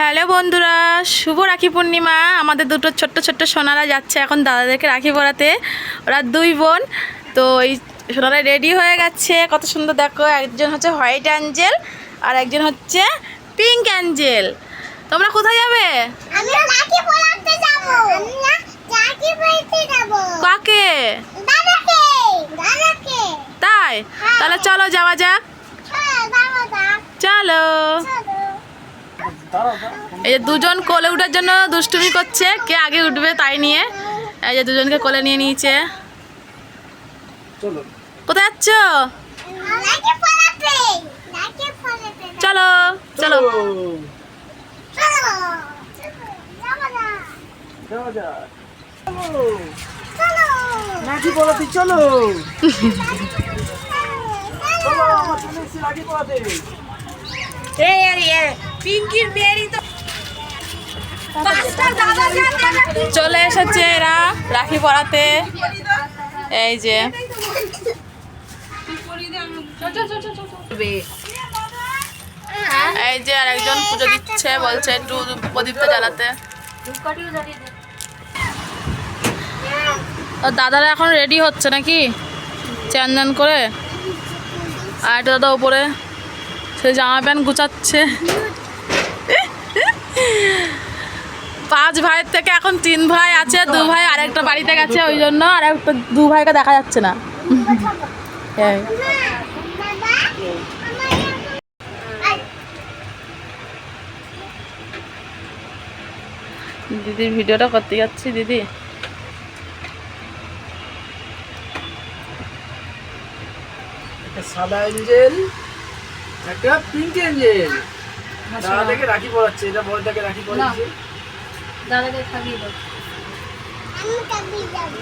Hello বন্ধুরা শুভ রাখি পূর্ণিমা। আমাদের দুটো ছোট্ট ছোট্ট সোনারা যাচ্ছে এখন দাদাদেরকে রাখি পরাতে। ওরা দুই বোন তো এই সোনারা রেডি হয়ে গেছে। কত সুন্দর দেখো একজন হচ্ছে হোয়াইট অ্যাঞ্জেল আর একজন হচ্ছে পিঙ্ক অ্যাঞ্জেল। তোমরা কোথায় যাবে? পড়াতে পড়তে কাকে? তাই? তাহলে চলো যাওয়া যাক। হ্যাঁ চলো। এই যে দুজন কোলে উঠার জন্য দুষ্টুমি করছে। কে আগে উঠবে তাই নিয়ে। এই যে দুজনকে কোলে নিয়ে নিয়েছে। কোথায় যাচ্ছ? চলো চলো। চলো। যাব না। যাওয়া যাক। চলো। চলো। রাখি পড়াতে চলো। চলো। চলো রাখি পড়াতে চলে এসেছে এরা রাখি পরাতে। এই যে। এই যে আর একজন পুজো দিচ্ছে, বলছে একটু প্রদীপটা জ্বালাতে। দাদারা এখন রেডি হচ্ছে নাকি? চান করে। আর একটা দাদা ওপরে সে জামা প্যান্ট গুছাচ্ছে। পাঁচ ভাইয়ের থেকে এখন তিন ভাই আছে, দু ভাই, আরেকটা বাড়িতে গেছে ওই জন্য, আর একটা দু ভাইকে দেখা যাচ্ছে না। দিদির ভিডিওটা করতে যাচ্ছি, দিদি। সাদা এঞ্জেল, একটা পিঙ্ক এঞ্জেল। দাদা রাখি পড়াচ্ছে এটা বড় রাখি পড়াচ্ছে। আমি কাবি যাব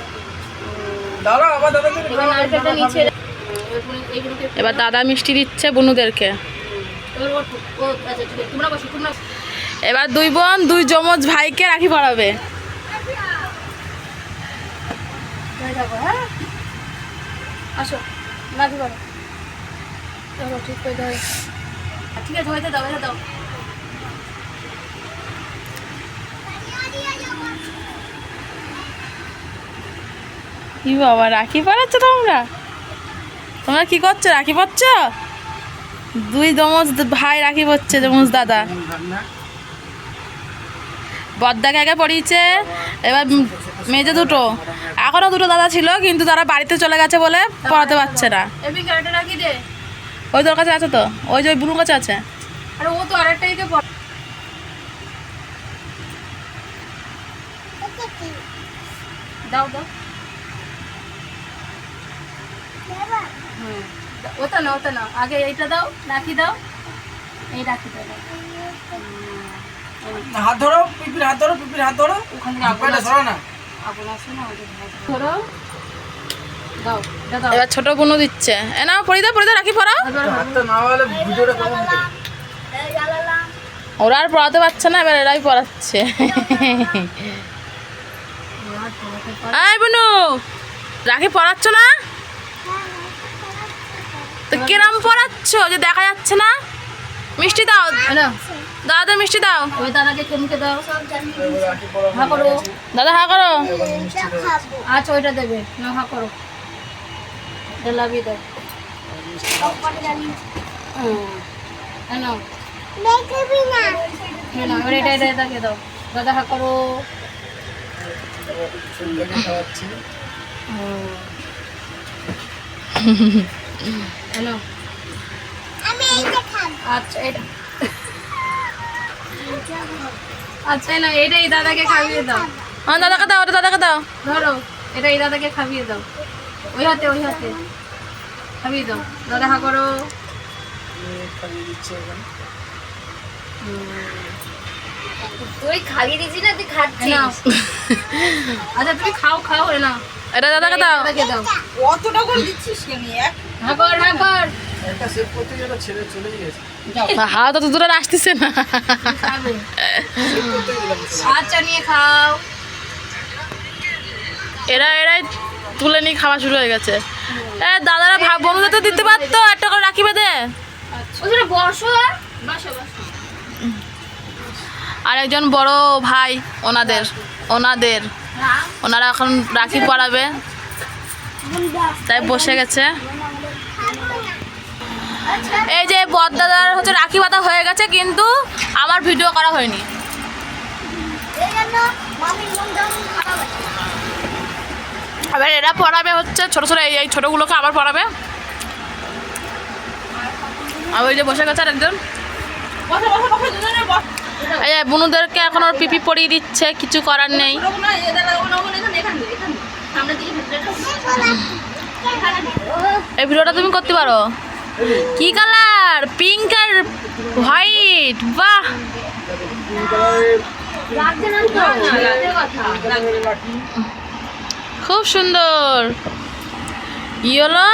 আবার দাদাকে এবার দাদা মিষ্টি দিচ্ছে বুনুদেরকে। এবার দুই বোন দুই যমজ ভাইকে রাখি পড়াবে। আসো রাখি পারো চলো ঠিক করে দাও। ঠিক আছে হইতে দাও হইতে দাও কি বাবা রাখি পড়াচ্ছ তোমরা তোমরা কি করছ রাখি পড়ছ দুই যমজ ভাই রাখি পড়ছে যমজ দাদা বদ্দাকে আগে পড়িয়েছে এবার মেজে দুটো এখনও দুটো দাদা ছিল কিন্তু তারা বাড়িতে চলে গেছে বলে পড়াতে পারছে না ওই তোর কাছে আছে তো? ওই যে ওই বুনুর কাছে আছে? আরে ও তো আরেকটা দিকে পড়ে। দাও দাও। ওটা না ওটা না আগে এইটা দাও রাখি দাও। এই রাখি দাও হাত ধরো পিপির হাত ধরো পিপির হাত ধরো। ওখানে সরো না। ধরো। এবার ছোট বুনু দিচ্ছে। এ না পড়ি দাও পড়ি দাও রাখি পড়াও ওরা আর পড়াতে পারছে না এবার এরাই পড়াচ্ছে। আয় বুনু রাখি পড়াচ্ছ না? তো কিরম পড়াচ্ছ যে দেখা যাচ্ছে না? মিষ্টি দাও। দাদা মিষ্টি দাও। ওই দাদাকে কেমকে দাও। হা করো। দাদা হা করো। আচ্ছা ওইটা দেবে। না হা করো। দাদা হা করো। আচ্ছা এটা। আচ্ছা না এটা এই দাদাকে খাইয়ে দাও। আমার দাদাকে দাও ওটা দাদাকে দাও। ধরো এটা এই দাদাকে খাইয়ে দাও। ওই হাতে ওই হাতে। খাইয়ে দাও দাদা হা করো খাইয়ে দিচ্ছে এখানে তুই খাইয়ে দিছিস না তুই খাচ্ছিস? আচ্ছা তুমি খাও খাও এ নাও এটা দাদাকে দাও। দাদাকে দাও। অতটা করে দিচ্ছিস কেন? এক হা কর হা কর একটা সেভ করতে গেলে ছেড়ে চলেই গেছে। হাওয়া তো দূরে আসতেছে না। খাবে। আচ্ছা নিয়ে খাও। এরা এরাই তুলে নিয়ে খাওয়া শুরু হয়ে গেছে। দাদারা ভাব বন্ধুদের তো দিতে পারতো একটা করে রাখি বেঁধে ওখানে বসো আর। বসো বসো। আর একজন বড় ভাই ওনাদের ওনাদের। ওনারা এখন রাখি পরাবে। তাই বসে গেছে। এই যে বদদাদার হচ্ছে রাখি বাঁধা হয়ে গেছে কিন্তু আমার ভিডিও করা হয়নি এই জন্য মামির মনটা খারাপ আছে। এবার এরা পড়াবে হচ্ছে ছোট ছোট এই এই ছোটোগুলোকে আবার পড়াবে। আর ওই যে বসে গেছে আর একজন। বসো বসো বসো দুজনে বস। এই বুনুদেরকে এখন ওর পিপি পরিয়ে দিচ্ছে কিছু করার নেই। এই ভিডিওটা তুমি করতে পারো? কি কালার? পিঙ্ক আর হোয়াইট বাহ! লাগছে না তো লাগছে কথা পিঙ্ক কালারের রাখি খুব সুন্দর। ইয়েলো?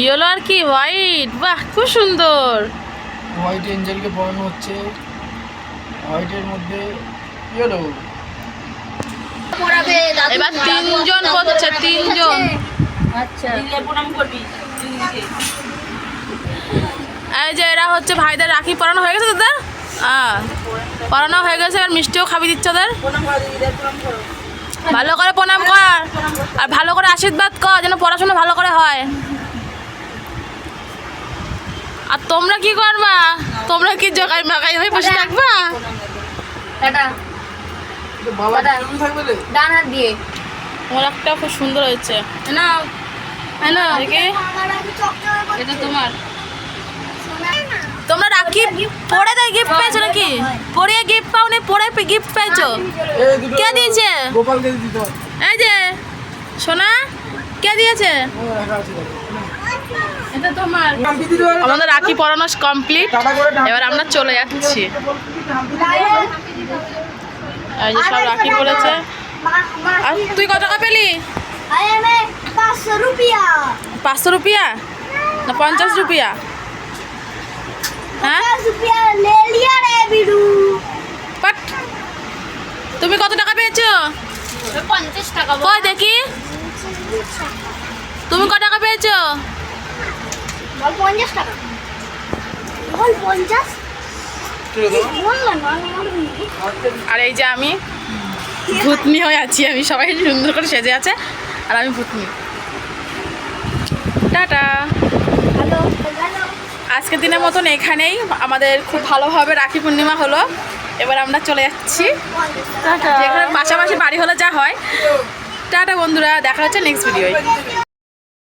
ইয়েলো আর কি হোয়াইট? বাহ খুব সুন্দর। হোয়াইট এঞ্জেলকে পরানো হচ্ছে। হোয়াইটের মধ্যে ইয়েলো। পড়াবে এবার তিনজন করছে তিনজন। আচ্ছা। দিদিকে প্রণাম করবি। এই যে এরা হচ্ছে ভাইদের রাখি পরানো হয়ে গেছে তোদের? হ্যাঁ পরানো হয়ে গেছে এবার মিষ্টিও খাবি দিচ্ছে ওদের। ভালো করে প্রণাম কর। আর ভালো করে আশীর্বাদ কর যেন পড়াশোনা ভালো করে হয়। আর তোমরা কি করবা? তোমরা কি জগাই মাগাই হয়ে বসে থাকবা? ডান হাত দিয়ে। একটা খুব সুন্দর হয়েছে। না হ্যালো। এটা তোমার। তোমরা রাখি পরে দেয় গিফট পেয়েছ নাকি? পরে গিফট পাওনি পরে গিফট পেয়েছ? কে দিয়েছে? এই যে সোনা কে দিয়েছে? আমাদের রাখি পরানো কমপ্লিট। এবার আমরা চলে যাচ্ছি। এই যে সব রাখি পড়েছে। আর তুই কত টাকা পেলি? পাঁচশো রুপিয়া। পাঁচশো রুপিয়া? না পঞ্চাশ রুপিয়া হ্যাঁ পাঁচ রুপিয়া লে লিয়া রে বিডু বাট তুমি কত টাকা পেয়েছ? পঞ্চাশ টাকা কই দেখি। তুমি কত টাকা পেয়েছ? পঞ্চাশ টাকা। পঞ্চাশ। ঠিক আছে। বললাম না আমি বলিনি। আর এই যে আমি ভূতনি হয়ে আছি আমি সবাই সুন্দর করে সেজে আছে আর আমি ভূতনি। টাটা। হ্যালো। আজকের দিনের মতন এখানেই। আমাদের খুব ভালোভাবে রাখি পূর্ণিমা হলো। এবার আমরা চলে যাচ্ছি। যেখানে পাশাপাশি বাড়ি হলে যা হয়। টাটা বন্ধুরা দেখা হচ্ছে নেক্সট ভিডিওয়